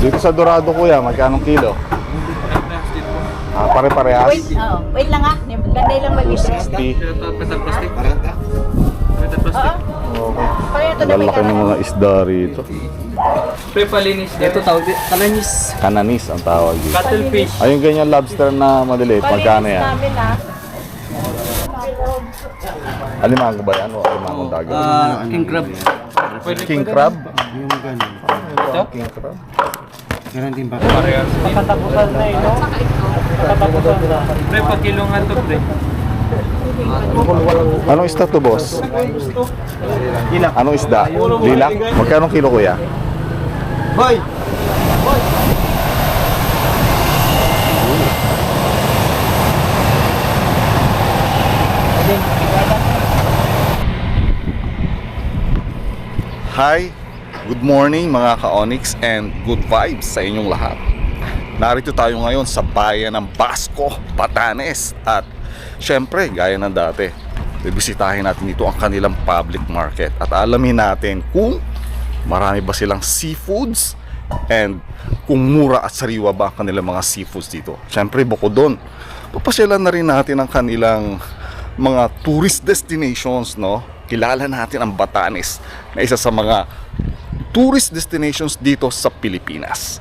Dito sa Dorado kuya, magkano kilo? Ah, pare-parehas? Wait, oh, wait lang ah. Ganda lang maliit. 60. plastic. Oo. Okay. Pareho to na may Lalaki ng mga isda rito. Pre palinis. Ito tawag din. Kalanis. Kananis ang tawag dito. Cuttlefish. Ayun ganyan lobster na maliliit, magkano yan? namin ah. Alimango ba yan o alimango dagat? Ah, king crab. King crab? Yung ganun. Ito? King crab? Meron din ba? Parehas. Patatapusan na eh, no? Patatapusan na. Pre, nga to, pre. Anong isda to, boss? Anong isda? Lilak? Magkano kilo, kuya? Hoy! Hi! Good morning mga ka-Onyx and good vibes sa inyong lahat. Narito tayo ngayon sa bayan ng Basco, Batanes at syempre gaya ng dati, bibisitahin natin dito ang kanilang public market at alamin natin kung marami ba silang seafoods and kung mura at sariwa ba ang kanilang mga seafoods dito. Syempre bukod doon, papasyalan na rin natin ang kanilang mga tourist destinations, no? Kilala natin ang Batanes na isa sa mga tourist destinations dito sa Pilipinas.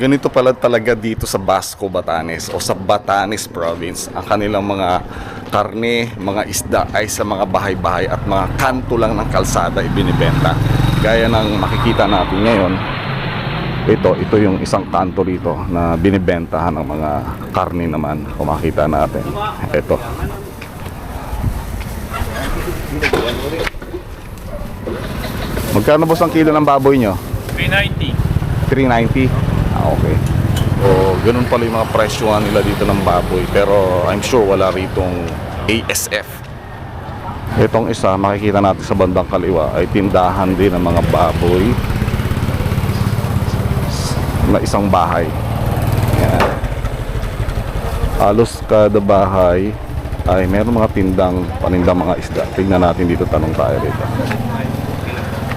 Ganito pala talaga dito sa Basco, Batanes o sa Batanes province. Ang kanilang mga karne, mga isda ay sa mga bahay-bahay at mga kanto lang ng kalsada ibinibenta. Gaya ng makikita natin ngayon, ito, ito yung isang kanto rito na binibentahan ng mga karne naman. Kung makita natin. Ito. Magkano boss ang kilo ng baboy nyo? 390. 390? Ah, okay. O, ganun pala yung mga presyohan nila dito ng baboy. Pero I'm sure wala ritong ASF. Itong isa, makikita natin sa bandang kaliwa, ay tindahan din ng mga baboy na isang bahay. Yan. Halos kada bahay ay meron mga tindang panindang mga isda. Tingnan natin dito, tanong tayo dito.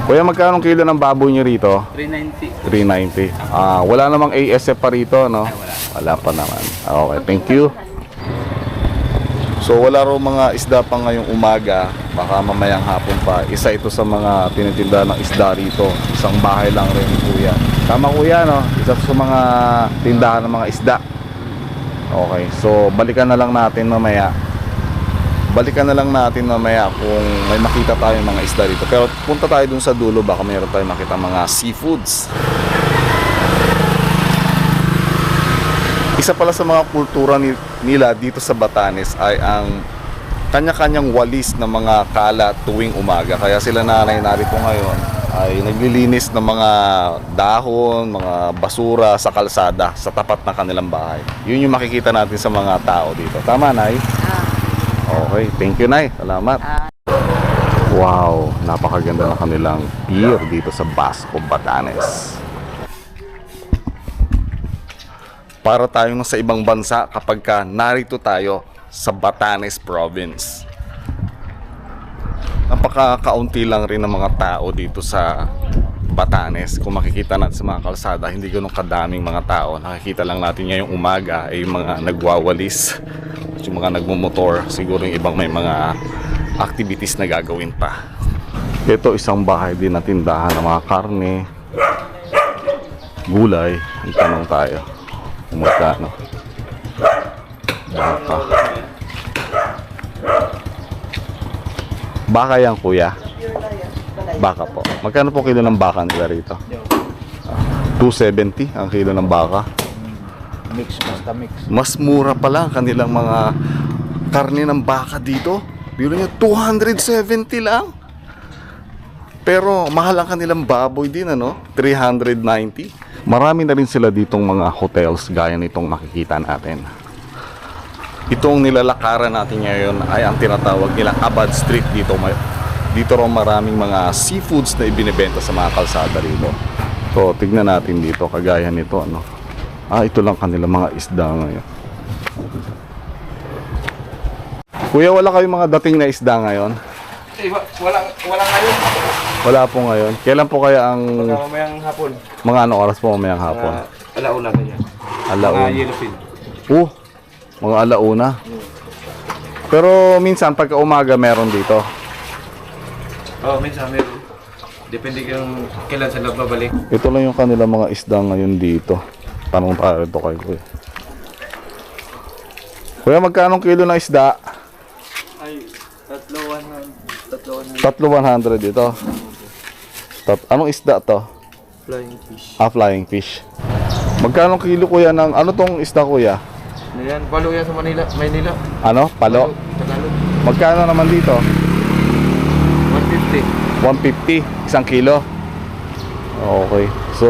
Kuya, magkano kilo ng baboy nyo rito? 390. 390. Ah, wala namang ASF pa rito, no? Wala pa naman. Ah, Okay, thank you. So wala raw mga isda pa ngayong umaga, baka mamayang hapon pa. Isa ito sa mga tinitinda ng isda rito. Isang bahay lang rin ni Kuya. Tama Kuya, no? Isa sa mga tindahan ng mga isda. Okay, so balikan na lang natin mamaya. Balikan na lang natin mamaya kung may makita tayong mga isda dito. Pero punta tayo dun sa dulo, baka mayroon tayong makita mga seafoods. Isa pala sa mga kultura ni- nila dito sa Batanes ay ang kanya-kanyang walis ng mga kala tuwing umaga. Kaya sila nanay narito ngayon ay naglilinis ng mga dahon, mga basura sa kalsada sa tapat ng kanilang bahay. Yun yung makikita natin sa mga tao dito. Tama, Nay? Okay, thank you, Nay. Salamat. Wow, napakaganda ng kanilang pier dito sa Basco, Batanes. para tayong nasa ibang bansa kapag ka narito tayo sa Batanes Province. Napakakaunti lang rin ng mga tao dito sa Batanes. Kung makikita natin sa mga kalsada, hindi ganun kadaming mga tao. Nakikita lang natin ngayong umaga ay mga nagwawalis, yung mga nagmumotor, siguro yung ibang may mga activities na gagawin pa. Ito isang bahay din na tindahan ng mga karne, gulay. Ang tanong tayo. Kung magkano. Baka. Baka yan, kuya. Baka po. Magkano po kilo ng baka nila rito? Ah, 270 ang kilo ng baka. Mix, basta mix. Mas mura pala ang kanilang mga karne ng baka dito. Biro nyo, 270 lang. Pero mahal ang kanilang baboy din, ano? 390. Marami na rin sila ditong mga hotels gaya nitong makikita natin. Itong nilalakaran natin ngayon ay ang tinatawag nilang Abad Street dito. Dito raw maraming mga seafoods na ibinebenta sa mga kalsada rito. So, tignan natin dito, kagaya nito, ano? Ah, ito lang kanilang mga isda ngayon. Kuya, wala kayong mga dating na isda ngayon? Eh, wa- wala, wala ngayon. Wala po ngayon. Kailan po kaya ang Pagka mamayang hapon. mga anong oras po mamayang hapon? Mga alauna. Mga Alauna. yellowfin. Oh, mga alauna. Pero minsan pagka umaga meron dito. Oo, oh, minsan meron. Depende kung kailan sila babalik. Ito lang yung kanila mga isda ngayon dito. Tanong tayo ito kay Kuya. Kuya, magkano kilo ng isda? Ay, tatlo, one, tatlo, one, Tatlo 100 ito. Tat anong isda to? flying fish. Ah, flying fish. Magkano kilo kuya ng ano tong isda kuya? Ayan, palo yan sa Manila, Maynila. Ano? Palo? Tagalog. Magkano naman dito? 150. 150 isang kilo. Okay. So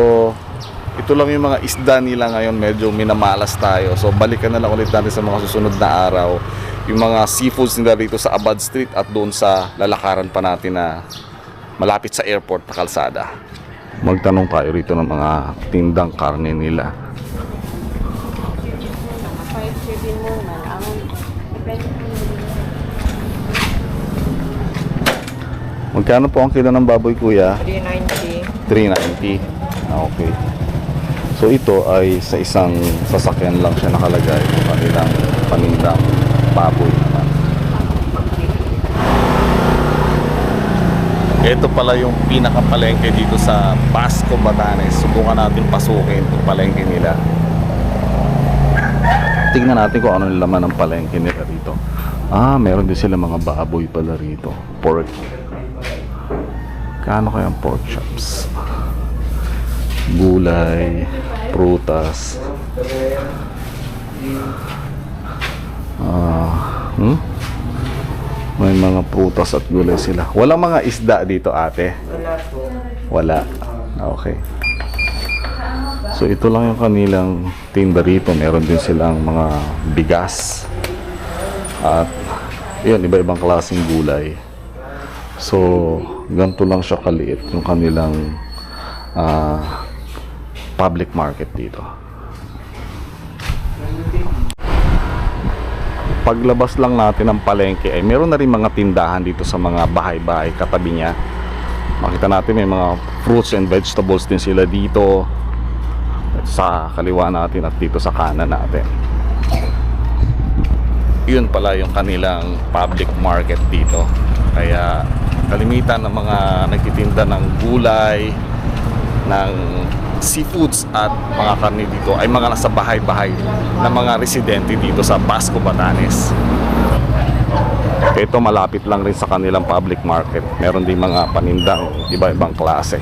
ito lang yung mga isda nila ngayon medyo minamalas tayo. So balikan na lang ulit natin sa mga susunod na araw yung mga seafoods nila dito sa Abad Street at doon sa lalakaran pa natin na malapit sa airport na kalsada. Magtanong tayo rito ng mga tindang karne nila. Magkano po ang kilo ng baboy kuya? 390. 390. Ah, okay. So ito ay sa isang sasakyan lang siya nakalagay yung kanilang panindang baboy naman. Ito pala yung pinakapalengke dito sa Pasco, Batanes. Subukan natin pasukin itong palengke nila. Tingnan natin kung ano yung laman ng palengke nila rito. Ah, meron din sila mga baboy pala rito. Pork. Kano kayang pork chops? Gulay, prutas. Ah, hmm? May mga prutas at gulay sila. Walang mga isda dito, ate. Wala. Okay. So ito lang yung kanilang tinda rito. Meron din silang mga bigas. At yun, iba-ibang klaseng gulay. So, ganito lang siya kaliit yung kanilang ah, public market dito. Paglabas lang natin ng palengke ay meron na rin mga tindahan dito sa mga bahay-bahay katabi niya. Makita natin may mga fruits and vegetables din sila dito sa kaliwa natin at dito sa kanan natin. Yun pala yung kanilang public market dito. Kaya kalimitan ng mga nagtitinda ng gulay, ng seafoods at mga karne dito ay mga nasa bahay-bahay na mga residente dito sa Pasco, Batanes. Ito malapit lang rin sa kanilang public market. Meron din mga panindang iba-ibang klase.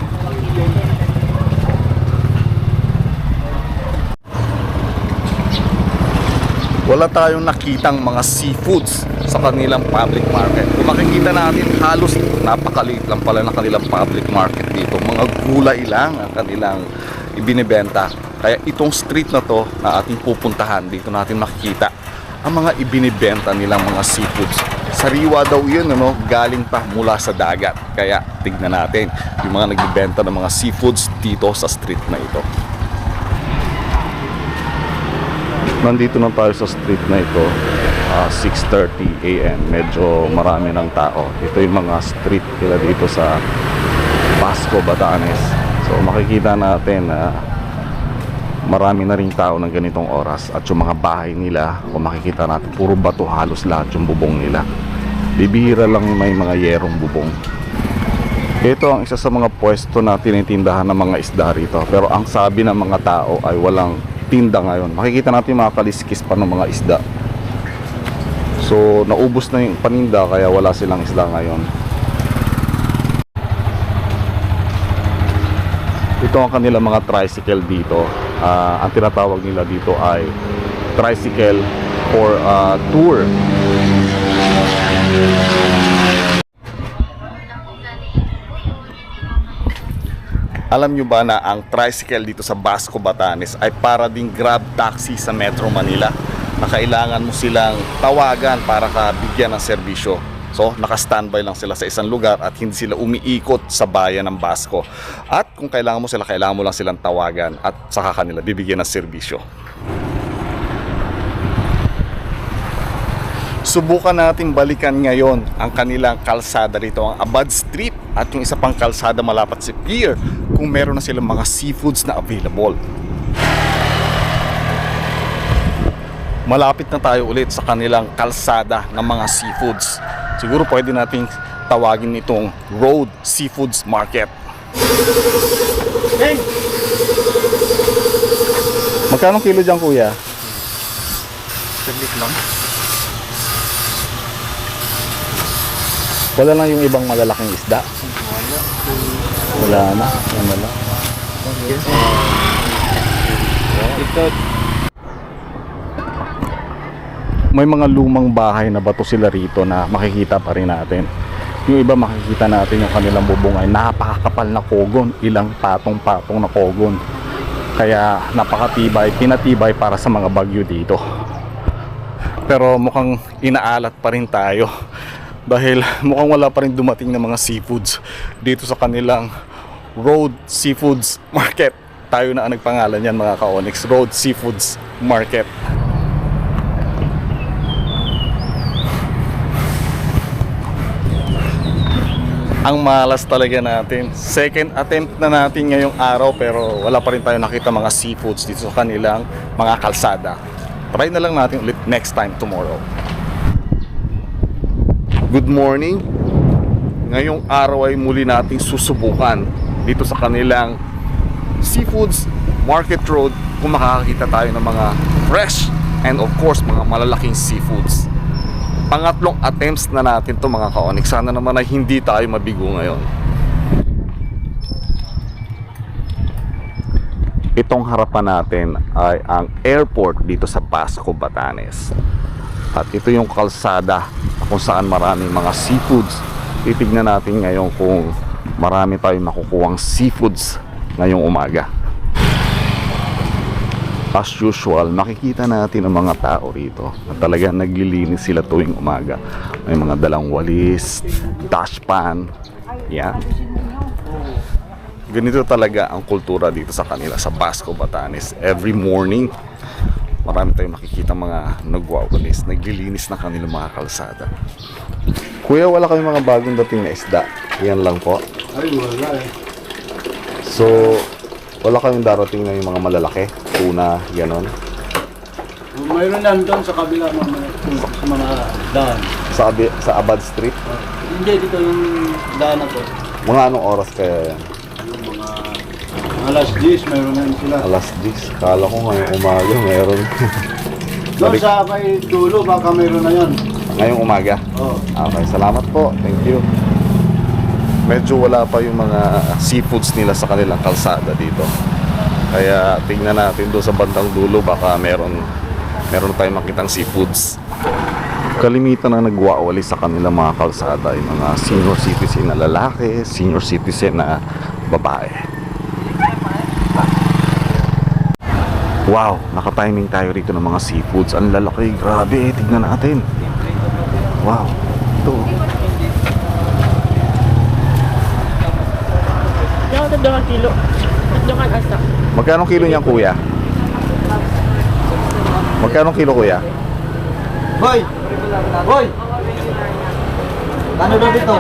Wala tayong nakitang mga seafoods sa kanilang public market. Kung makikita natin, halos napakaliit lang pala ng kanilang public market dito. Mga gulay lang ang kanilang ibinibenta. Kaya itong street na to na ating pupuntahan, dito natin makikita ang mga ibinibenta nilang mga seafoods. Sariwa daw yun, ano, galing pa mula sa dagat. Kaya tignan natin yung mga nagbibenta ng mga seafoods dito sa street na ito. Nandito na tayo sa street na ito. ah, 6.30 a.m. Medyo marami ng tao. Ito yung mga street nila dito sa Pasco, Batanes. So makikita natin na marami na rin tao ng ganitong oras. At yung mga bahay nila, kung makikita natin, puro bato halos lahat yung bubong nila. Bibihira lang may mga yerong bubong. Ito ang isa sa mga pwesto na tinitindahan ng mga isda rito. Pero ang sabi ng mga tao ay walang tinda ngayon. Makikita natin mga kaliskis pa ng mga isda. So, naubos na yung paninda kaya wala silang isda ngayon. Ito ang kanilang mga tricycle dito. Ah, ang tinatawag nila dito ay tricycle for ah, tour. Alam nyo ba na ang tricycle dito sa Basco, Batanes ay para ding grab taxi sa Metro Manila na kailangan mo silang tawagan para ka bigyan ng serbisyo. So, naka-standby lang sila sa isang lugar at hindi sila umiikot sa bayan ng Basco. At kung kailangan mo sila, kailangan mo lang silang tawagan at saka kanila bibigyan ng serbisyo. Subukan natin balikan ngayon ang kanilang kalsada rito, ang Abad Street at yung isa pang kalsada malapat sa pier kung meron na silang mga seafoods na available. Malapit na tayo ulit sa kanilang kalsada ng mga seafoods. Siguro pwede nating tawagin itong Road Seafoods Market. Magkano kilo dyan kuya? Saglit lang. Wala lang yung ibang malalaking isda. Wala na. Yan na lang. Ito, May mga lumang bahay na bato sila rito na makikita pa rin natin. Yung iba makikita natin yung kanilang bubong ay napakakapal na kogon. Ilang patong-patong na kogon. Kaya napakatibay, pinatibay para sa mga bagyo dito. Pero mukhang inaalat pa rin tayo. Dahil mukhang wala pa rin dumating na mga seafoods dito sa kanilang Road Seafoods Market. Tayo na ang nagpangalan yan mga ka-Onyx. Road Seafoods Market. ang malas talaga natin. Second attempt na natin ngayong araw pero wala pa rin tayo nakita mga seafoods dito sa kanilang mga kalsada. Try na lang natin ulit next time tomorrow. Good morning. Ngayong araw ay muli nating susubukan dito sa kanilang Seafoods Market Road kung makakakita tayo ng mga fresh and of course mga malalaking seafoods pangatlong attempts na natin to mga ka-onyx. Sana naman ay hindi tayo mabigo ngayon. Itong harapan natin ay ang airport dito sa Basco, Batanes. At ito yung kalsada kung saan maraming mga seafoods. Titignan natin ngayon kung marami tayong makukuhang seafoods ngayong umaga. As usual, makikita natin ang mga tao rito na talagang naglilinis sila tuwing umaga. May mga dalang walis, dashpan, yan. Ganito talaga ang kultura dito sa kanila sa Basco, Batanes. Every morning, marami tayong makikita mga nagwawalis, naglilinis ng kanilang mga kalsada. Kuya, wala kayong mga bagong dating na isda. Yan lang po. Ay, wala eh. So, wala kayong darating na yung mga malalaki, tuna, ganon. Mayroon yan doon sa kabila mga, sa mga daan. Sa, Abi- sa Abad Street. Hindi, dito yung daan na to. Mga anong oras kaya yan? Alas 10, mayroon yan sila. Alas 10. Kala ko ngayong umaga meron. Doon sa may dulo, baka mayroon na yan. ngayong umaga. Oh. Okay, salamat po. Thank you. Medyo wala pa yung mga seafoods nila sa kanilang kalsada dito. Kaya tingnan natin doon sa bandang dulo baka meron meron tayong makitang seafoods. Kalimitan na nagwawali sa kanilang mga kalsada yung mga senior citizen na lalaki, senior citizen na babae. Wow, nakatiming tayo rito ng mga seafoods. Ang lalaki, grabe, tignan natin. Wow, ito. yung tatlo kilo. Tatlo kan asa. Magkano kilo niya kuya? Magkano kilo kuya? Boy! Boy! Kano daw dito?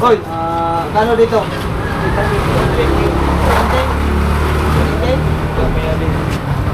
Boy! Ah, kano dito?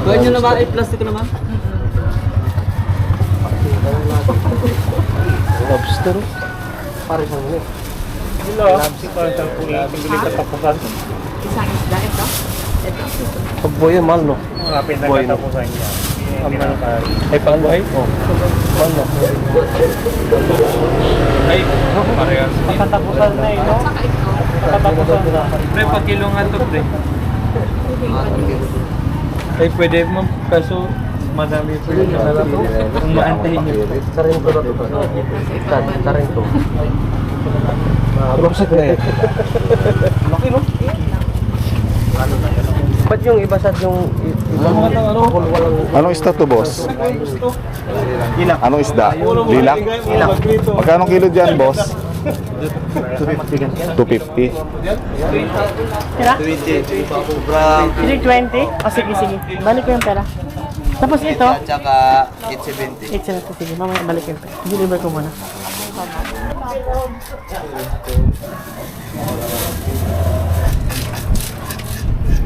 Kuha nyo na ba? Eh, plastic naman. Lobster. Pare sa mga. Sila. Parang tangkuli. Pagbilig ka tapusan. Isang isda ito. Pagboy yan, mahal no? Mga pinagkatapusan niya. Ay, pangboy? Oo. Mahal no? Ay, parehas. Pagkatapusan na eh, no? Saka ito. Pre, pa kilo nga to, pre. Ay, pwede mo, kaso madami po yung nakalap. Kung maantahin niyo. Tarin ko na ito. Tarin ko. Rumsak na eh. Laki no? Ba't yung iba sa yung ibang ano? Anong isda to, boss? Anong isda? Lilang? Magkano kilo dyan, boss? 250. Tira? 20. 20? O sige, sige. Balik ko yung pera. Tapos ito? Tsaka 870. 870. Sige, mamaya balik ko yung pera. Deliver ko muna.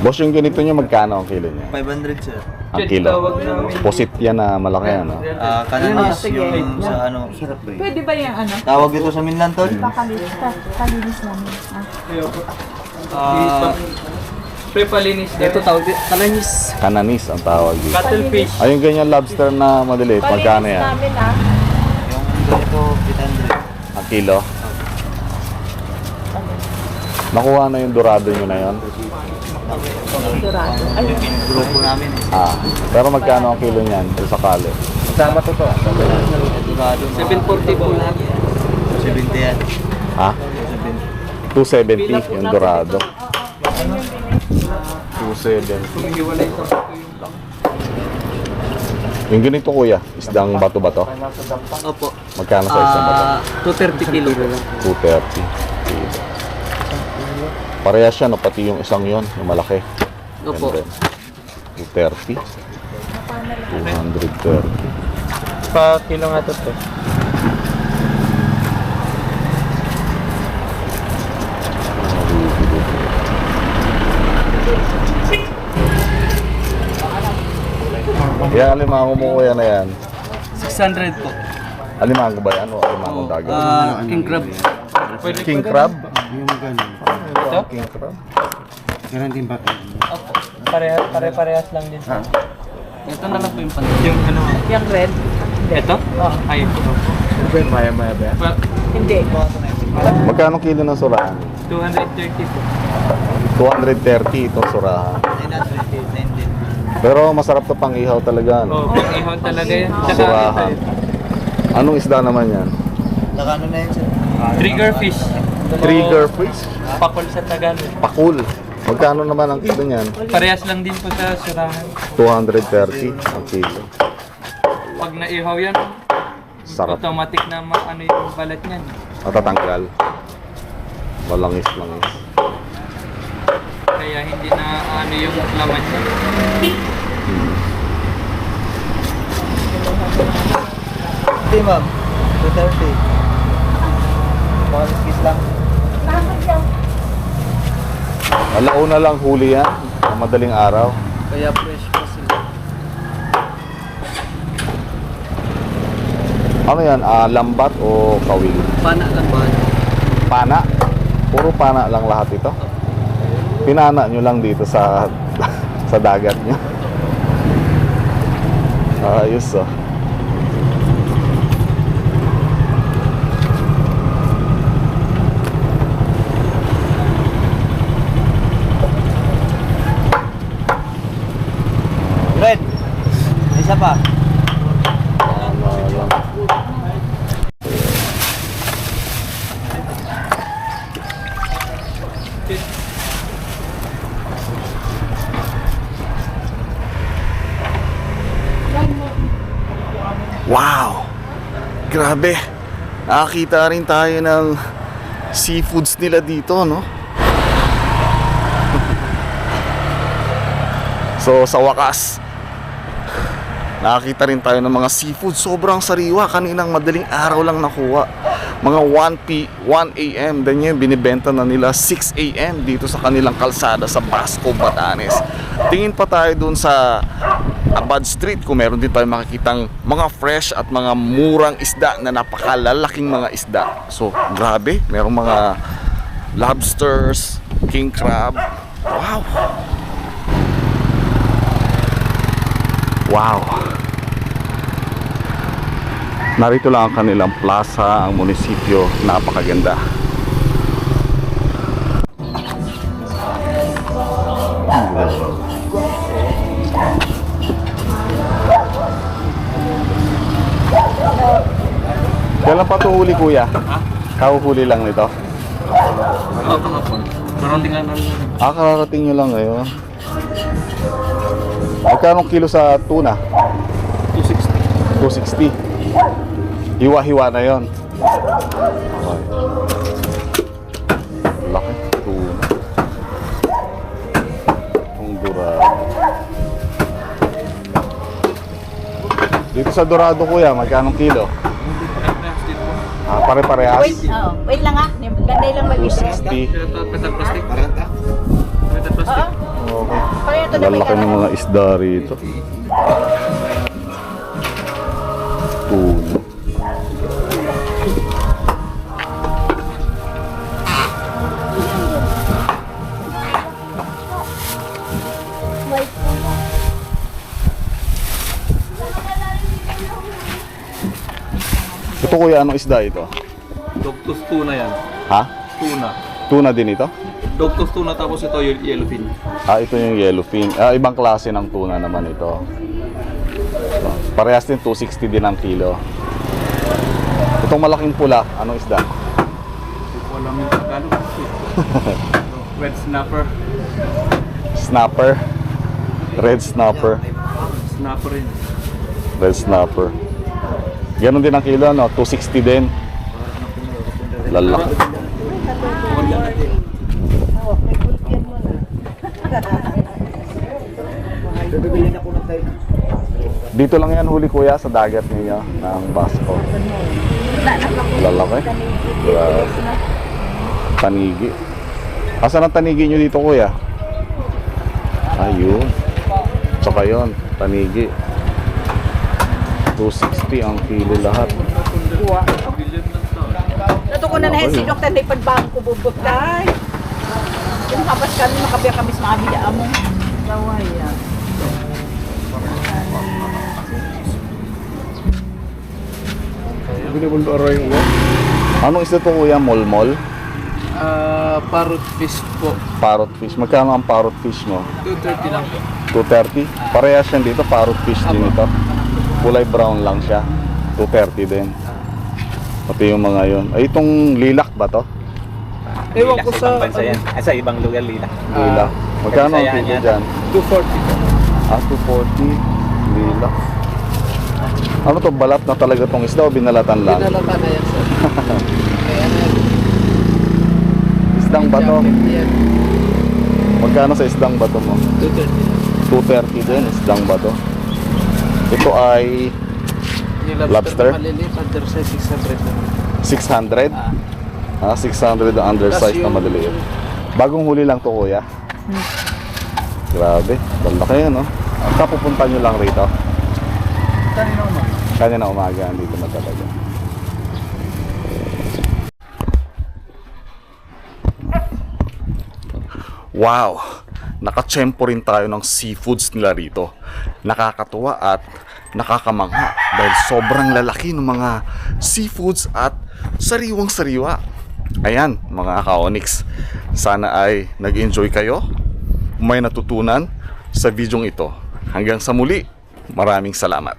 Boss, yung ganito nyo, magkano ang kilo niya? 500 sir. Ang kilo. Posit yan na malaki, ano? Ah, kananis yung sa ano. Pwede ba yung ano? Tawag dito sa Minlan tol? Pakalinis, pakalinis namin. Ah. Ah, Pre, palinis na. Ito tawag dito. Kalanis. Kananis ang tawag dito. Cuttlefish. Ay, yung ganyan lobster na madaliit, magkano yan? namin ah. yung ganito 800. Ang kilo? Nakuha na yung dorado nyo na yon? Dorado. Ay, Grupo namin. Ah, pero magkano ang kilo niyan kung sakali? Sama to to. Sigurado mga 740 po lahat. 70 yan. Ha? 270 yung dorado. 270. Humihiwalay sa Yung ganito kuya, isdang bato-bato. Opo. Magkano sa isang bato? Ah, 230 kilo. 230. Parehas siya, no? Pati yung isang yon, yung malaki. Opo. And then, 230. 230. Pa kilo nga to to. Yan, alimango mo kuya na yan. 600 po. Alimango ba yan o alimango dagat? Ah, king crab. Pwede King crab? Ito? King crab? Opo. Pare, pare parehas lang din. Ito na lang po yung pan. Yung ano? yung red? Ito? Ay, ito. Maya maya ba? Pa- Hindi. Magkano kilo ng surahan? 230 po. 230 itong surahan. 920, 19. Pero masarap to pang ihaw talaga. Oh, No? pang ihon talaga yan. Surahan. Anong isda naman yan? Saka ano na yun sir? trigger fish. Trigger fish? Pakol sa Tagalog. Pakul. Magkano naman ang kilo niyan? Parehas lang din po sa surahan. 230 ang kilo. Pag naihaw yan, Sarap. automatic na ma- ano yung balat niyan. Matatanggal. Malangis-langis. Kaya hindi na ano yung laman niya. Hindi ma'am. 230. One piece lang. Alauna lang huli yan. Madaling araw. Kaya fresh pa sila. Ano yan? ah, lambat o kawil? Pana lang ba? Pana? Puro pana lang lahat ito? Pinana nyo lang dito sa sa dagat nyo. Ayos oh. Red. Isa pa. Wow! Grabe! Nakakita rin tayo ng seafoods nila dito, no? so, sa wakas, Nakakita rin tayo ng mga seafood. Sobrang sariwa. Kaninang madaling araw lang nakuha. Mga 1 p 1 a.m. Then yun, binibenta na nila 6 a.m. dito sa kanilang kalsada sa Basco, Batanes. Tingin pa tayo dun sa Abad Street kung meron din tayo makikitang mga fresh at mga murang isda na napakalalaking mga isda. So, grabe, merong mga lobsters, king crab. Wow! Wow! Narito lang ang kanilang plaza, ang munisipyo, napakaganda. Kailan pa ito huli kuya? Kahuhuli lang nito? Oo, kahapon. Marating nga namin. Ah, kararating nyo lang ngayon. Magkano kilo sa tuna? 260. 260. Hiwa-hiwa na yon. Okay. Laki. Tuna. Ang dorado. Dito sa dorado kuya, magkano kilo? Ah, pare-parehas. Wait, oh, wait lang ha. Ganday lang mag-isip. 260. Petal plastic. Lalaki ng mga isda rito. Tuna. Ito kuya, anong isda ito? Dogtos tuna yan. Ha? Tuna. Tuna din ito? Dogtos tuna tapos ito yung yellowfin. Ah, ito yung yellowfin. Ah, ibang klase ng tuna naman ito. Parehas din 260 din ang kilo. Itong malaking pula, anong isda? Hindi ko alam yung Tagalog. Red snapper. Snapper. Red snapper. Snapper rin. Red snapper. Ganon din ang kilo, no? 260 din. Lalaki. Dito lang yan huli kuya sa dagat ninyo ng Basco. Lalaki. Grabe. Tanigi. Asan ang tanigi nyo dito kuya? Ayun. Tsaka yun, tanigi. 260 ang kilo lahat. Nato ko na na si Dr. Day pagbang ko kapas kami makabiya kami sa mga biya mo. Gawaya. Available to aroy mo. Anong isda to kuya? Molmol? Ah, parrot fish po. Parrot fish. Magkano ang parrot fish mo? 230 lang po. 230? Parehas yan dito, parrot fish din ito. Kulay brown lang siya. 230 din. Pati yung mga yon. Ay, itong lilac ba to? Ewan ko sa... bansa yan. Ay, sa ibang lugar lila. Lilac. Magkano ang kilo yan. dyan? 240 po. Ah, 240. Lilac. Ano to, balat na talaga tong isda o binalatan lang? Pinalata na yan, sir. Kaya na. Isdang bato. Magkano sa isdang bato mo? 230 lang. 230 din, isdang bato. Ito ay Lobster? lobster, maliliit, undersize 600 lang. 600. Ah, 600 ang undersized Tas na maliliit. Bagong huli lang to, kuya. Grabe, lalaki yan, no? At kapupunta nyo lang rito. Kanina umaga. Kanina umaga, andito na talaga. Wow! Nakachempo rin tayo ng seafoods nila rito. Nakakatuwa at nakakamangha dahil sobrang lalaki ng mga seafoods at sariwang sariwa. Ayan, mga ka-Onyx. Sana ay nag-enjoy kayo. May natutunan sa videong ito. Hanggang sa muli, maraming salamat.